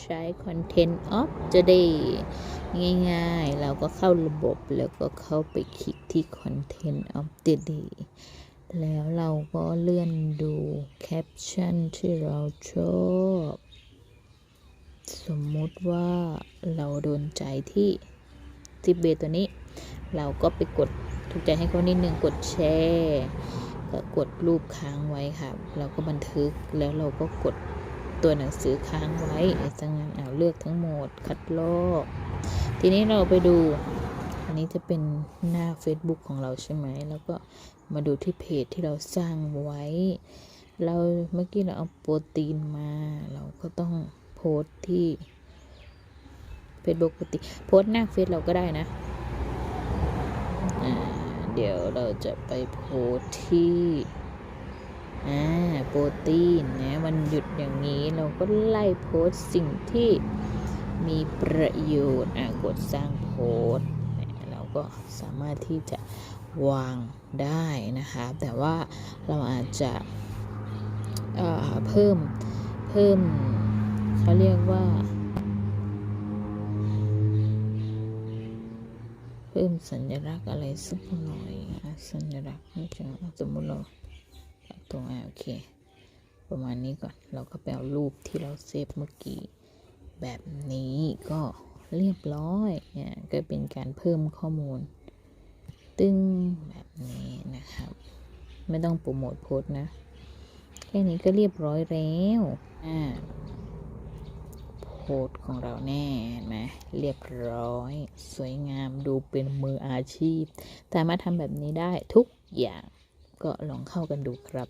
ใช้ Content of the day ง่ายๆ เราก็เข้าระบบแล้วก็เข้าไปคลิกที่ Content of the day แล้วเราก็เลื่อนดูแคปชั่นที่เราชอบ สมมุติว่าเราโดนใจที่ทิเบตัวนี้ เราก็ไปกดถูกใจให้เขานิดนึงกดแชร์ก็กดรูปค้างไว้ครับเราก็บันทึกแล้วเราก็กด ตัวหนังสือค้างไว้จังนั้นเอาเลือกทั้งหมดคัดลอกทีนี้เราไปดู อันนี้จะเป็นหน้า Facebook ของเราใช่ไหม แล้วก็มาดูที่เพจที่เราสร้างไว้ เราเมื่อกี้เราเอาโปรตีนมา เราก็ต้องโพสที่ Facebook ปกติโพสหน้าเฟซเราก็ได้นะ เดี๋ยวเราจะไปโพสที่ อ่าโปรตีนนะวันหยุดอย่างนี้เราก็ไล่โพสสิ่งที่มีประโยชน์อ่ากดสร้างโพสเนี่ยเราก็สามารถที่จะวางได้นะคะ แต่ว่าเราอาจจะเเพิ่มเพิ่มเขาเรียกว่า เพิ่มสัญลักษณ์อะไรสักหน่อยอะสัญลักษณ์นี่จะสมมุติเรา รงอะโอเค ประมาณนี้ก่อน เราก็ไปเอารูปที่เราเซฟเมื่อกี้ แบบนี้ก็เรียบร้อยเนี่ยก็เป็นการเพิ่มข้อมูล ตึ้งแบบนี้นะครับ ไม่ต้องโปรโมทโพสนะ แค่นี้ก็เรียบร้อยแล้วอ่าโพสของเราแน่ไหมเรียบร้อย สวยงามดูเป็นมืออาชีพ สามารถทำแบบนี้ได้ทุกอย่างก็ลองเข้ากันดูครับ